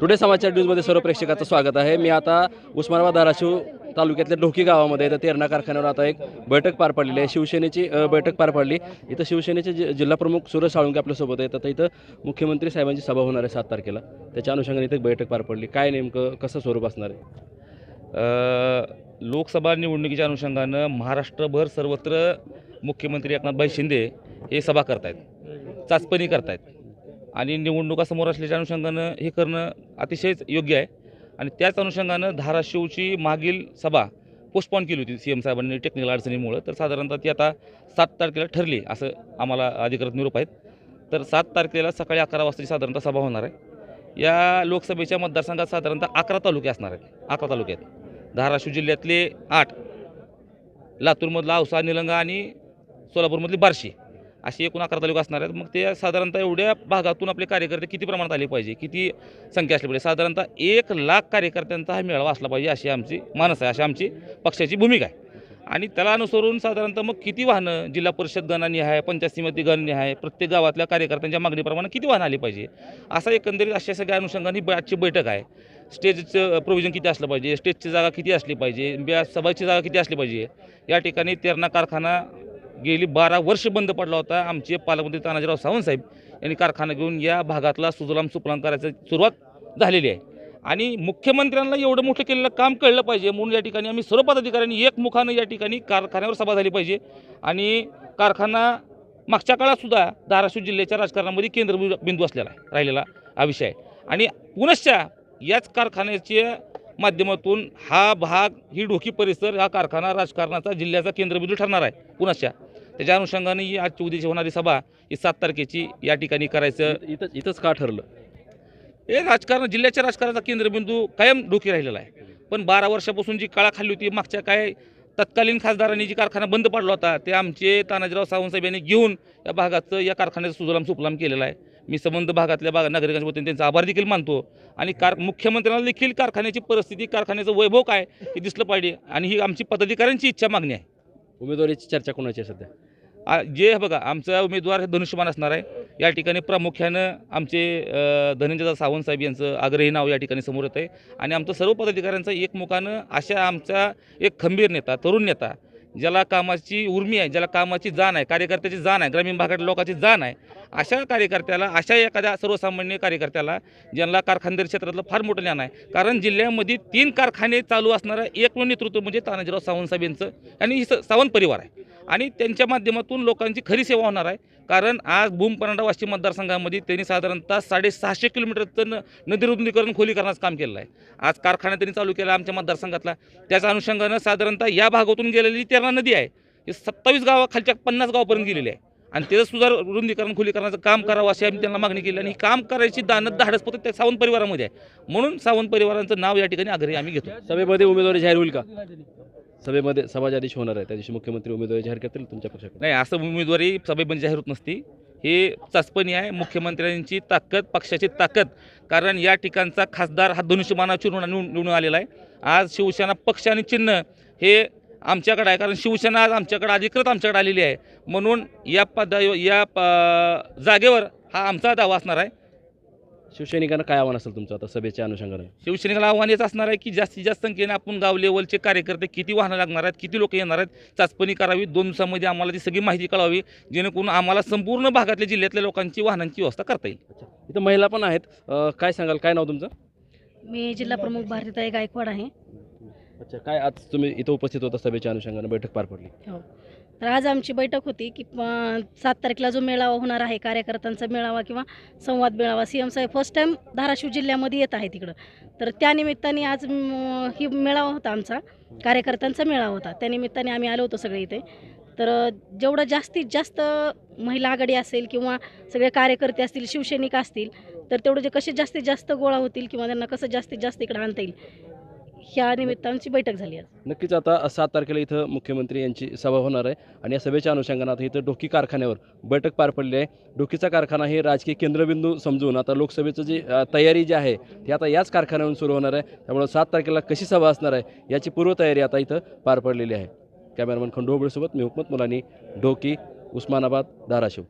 Today समाचार न्यूजमध्ये सर्व प्रेक्षकाचं स्वागत आहे. मी आता उस्मानाबाद धाराशिव तालुक्यातल्या ढोकी गावामध्ये इथं तेरणा कारखान्यावर आता एक बैठक पार पडलेली आहे. शिवसेनेची बैठक पार पडली. इथं शिवसेनेचे जि जिल्हाप्रमुख सुरेश साळुंके आपल्यासोबत आहेत. आता इथं मुख्यमंत्री साहेबांची सभा होणार आहे सात तारखेला. त्याच्या अनुषंगाने इथं बैठक पार पडली. काय नेमकं कसं स्वरूप असणार आहे? लोकसभा निवडणुकीच्या अनुषंगानं महाराष्ट्रभर सर्वत्र मुख्यमंत्री एकनाथभाई शिंदे हे सभा करतायत. चाचपणी करतायत. आणि निवडणुका समोर असल्याच्या अनुषंगानं हे करणं अतिशय योग्य आहे. आणि त्याच अनुषंगानं धाराशिवची मागील सभा पोस्टपॉन केली होती सी एम साहेबांनी टेक्निकल अडचणीमुळं. तर साधारणतः ती आता सात तारखेला ठरली असं आम्हाला अधिकृत निरोप आहेत. तर सात तारखेला सकाळी अकरा वाजताची साधारणतः सभा होणार आहे. या लोकसभेच्या मतदारसंघात साधारणतः अकरा तालुके असणार आहेत. अकरा तालुक्यात धाराशिव जिल्ह्यातले आठ लातूरमधला औसा निलंगा आणि सोलापूरमधली बार्शी. अशी एकूण अकरा तालुका असणार आहेत. मग ते साधारणतः एवढ्या भागातून आपले कार्यकर्ते किती प्रमाणात आले पाहिजे? किती संख्या असली पाहिजे? साधारणतः एक लाख कार्यकर्त्यांचा हा मेळावा असला पाहिजे अशी आमची मानस आहे अशी आमची पक्षाची भूमिका आहे. आणि त्याला अनुसरून साधारणतः मग किती वाहनं जिल्हा परिषद गणांनी आहे पंचायत समिती गणनी आहे प्रत्येक गावातल्या कार्यकर्त्यांच्या मागणीप्रमाणे किती वाहनं आली पाहिजे? असा एकंदरीत अशा सगळ्या अनुषंगाने ब- आजची बैठक आहे. स्टेजचं प्रोव्हिजन किती असलं पाहिजे? स्टेजची जागा किती असली पाहिजे? सभाची जागा किती असली पाहिजे? या ठिकाणी तेरणा कारखाना गेली बारा वर्ष बंद पडला होता. आमचे पालकमंत्री तानाजीराव सावंतसाहेब यांनी कारखाना घेऊन या भागातला सुजलाम सुफलाम करायची सुरुवात झालेली आहे. आणि मुख्यमंत्र्यांना एवढं मोठं केलेलं काम कळलं पाहिजे. म्हणून या ठिकाणी आम्ही सर्व पदाधिकाऱ्यांनी एकमुखानं या ठिकाणी कारखान्यावर सभा झाली पाहिजे. आणि कारखाना मागच्या काळातसुद्धा धाराशिव जिल्ह्याच्या राजकारणामध्ये केंद्रबिंदू असलेला आहे राहिलेला हा विषय आहे. आणि पुनश्च याच कारखान्याच्या माध्यमातून हा भाग ही डोकी परिसर हा कारखाना राजकारणाचा जिल्ह्याचा केंद्रबिंदू ठरणार आहे. पुनश्च त्याच्या अनुषंगाने ही आजची उद्याची होणारी सभा ही सात तारखेची या ठिकाणी करायचं. इथं इथंच का ठरलं? हे राजकारण जिल्ह्याच्या राजकारणाचा केंद्रबिंदू कायम डोकी राहिलेला आहे. पण बारा वर्षापासून जी काळा खाल्ली होती मागच्या काय तत्कालीन खासदारांनी जी कारखाना बंद पडला होता ते आमचे तानाजीराव सावंतसाहेब यांनी घेऊन या भागाचं या कारखान्याचं सुजलाम सुफलाम केलेलं आहे. मी संबंध भागातल्या भाग नागरिकांच्या वतीने त्यांचा आभार देखील मानतो. आणि कार मुख्यमंत्र्यांना देखील कारखान्याची परिस्थिती कारखान्याचं वैभव काय हे दिसलं पाहिजे. आणि ही आमची पदाधिकाऱ्यांची इच्छा मागणी आहे. उमेदवारीची चर्चा कोणाची आहे सध्या? आ- जे बघा आमचा उमेदवार हे धनुष्यमान असणार आहे. या ठिकाणी प्रामुख्यानं आमचे अ, धनंजय सावंत साहेब यांचं आग्रही नाव या ठिकाणी समोर येत आहे आणि आमचं सर्व पदाधिकाऱ्यांचं एकमुखानं अशा आमचा एक खंबीर नेता तरुण नेता ज्याला कामाची उर्मी आहे ज्याला कामाची जाण आहे कार्यकर्त्याची जाण आहे ग्रामीण भागातल्या लोकांची जाण आहे अशा कार्यकर्त्याला अशा एखाद्या सर्वसामान्य कार्यकर्त्याला ज्यांना कारखानदारी क्षेत्रातलं फार मोठं ज्ञान आहे. कारण जिल्ह्यामध्ये तीन कारखाने चालू असणारं एकमेव नेतृत्व म्हणजे तानाजीराव सावंत साहेबांचं आणि ही स- सावंत परिवार आहे. आणि त्यांच्या माध्यमातून लोकांची खरी सेवा होणार आहे. कारण आज भूम परांडा वाशिम मतदारसंघामध्ये त्यांनी साधारणतः साडेसहाशे किलोमीटरचं न नदीरुंदीकरण खोलीकरणाचं काम केलेलं आहे. आज कारखाना त्यांनी चालू केला आमच्या मतदारसंघातला. त्याच्या अनुषंगानं साधारणतः या भागातून गेलेली तेरणा नदी आहे ही सत्तावीस गावा खालच्या पन्नास गावापर्यंत गेलेली आहे. आणि त्याचं सुद्धा रुंदीकरण खोलीकरणाचं काम करावं अशी आम्ही त्यांना मागणी केली आणि ही काम करायची दानत धाडस फक्त त्या सावंत परिवारामध्ये आहे. म्हणून सावंत परिवारांचं नाव या ठिकाणी आग्रही आम्ही घेतो. सभेमध्ये उमेदवारी जाहीर होईल का? सभेमध्ये सभा ज्या दिवशी होणार आहे. त्या दिवशी मुख्यमंत्री उमेदवारी जाहीर करतील तुमच्या पक्षाकडे नाही असं उमेदवारी सभेमध्ये जाहीर होत नसती. हे चाचपणी आहे. मुख्यमंत्र्यांची ताकद पक्षाची ताकद. कारण या ठिकाणचा खासदार हा धनुष्यमाना चिरून निवडून आलेला आहे. आज शिवसेना पक्ष आणि चिन्ह हे आमच्याकडे आहे. कारण शिवसेना आज आमच्याकडे अधिकृत आमच्याकडे आलेली आहे. म्हणून या पदा या प जागेवर हा आमचा दावा असणार आहे. शिवसैनिकांना काय आव्हान असेल तुमचं आता सभेच्या अनुषंगाने? शिवसैनिकाला आव्हान हेच असणार आहे की जास्तीत जास्त संख्येने आपण गाव लेवलचे कार्यकर्ते किती वाहनं लागणार आहेत किती लोक येणार आहेत चाचपणी करावी दोन दिवसामध्ये आम्हाला ती सगळी माहिती कळावी जेणेकरून आम्हाला संपूर्ण भागातल्या जिल्ह्यातल्या लोकांची वाहनांची व्यवस्था करता येईल. इथं महिला पण आहेत. अं, काय सांगाल? काय नाव तुमचं? मी जिल्हा प्रमुख भारतीताई गायकवाड आहे. अच्छा. काय आज तुम्ही इथं उपस्थित होता सभेच्या अनुषंगाने? बैठक पार पडली. तर आज आमची बैठक होती की सात तारखेला जो मेळावा होणार आहे कार्यकर्त्यांचा मेळावा किंवा संवाद मेळावा सी एम साहेब फर्स्ट टाईम धाराशिव जिल्ह्यामध्ये येत आहे तिकडं. तर त्यानिमित्ताने आज ही मेळावा होता आमचा कार्यकर्त्यांचा मेळावा होता. त्यानिमित्ताने आम्ही आलो होतो सगळे इथे. तर जेवढं जास्तीत जास्त महिला आघाडी असेल किंवा सगळे कार्यकर्ते असतील शिवसैनिक असतील तर तेवढं जे कसे जास्तीत जास्त गोळा होतील किंवा त्यांना कसं जास्तीत जास्त इकडं आणता येईल ह्या निमित्तांची बैठक झाली आज. नक्कीच आता सात तारखेला इथं मुख्यमंत्री यांची सभा होणार आहे आणि या सभेच्या अनुषंगानं आता इथं डोकी कारखान्यावर बैठक पार पडली आहे. डोकीचा कारखाना हे राजकीय केंद्रबिंदू समजून आता लोकसभेचं जी तयारी जी आहे ती आता याच कारखान्यावरून सुरू होणार आहे. त्यामुळे सात तारखेला कशी सभा असणार आहे याची पूर्वतयारी आता इथं पार पडलेली आहे. कॅमेरामन खंडोबळसोबत मी हुकमत मुलानी डोकी उस्मानाबाद धाराशिव.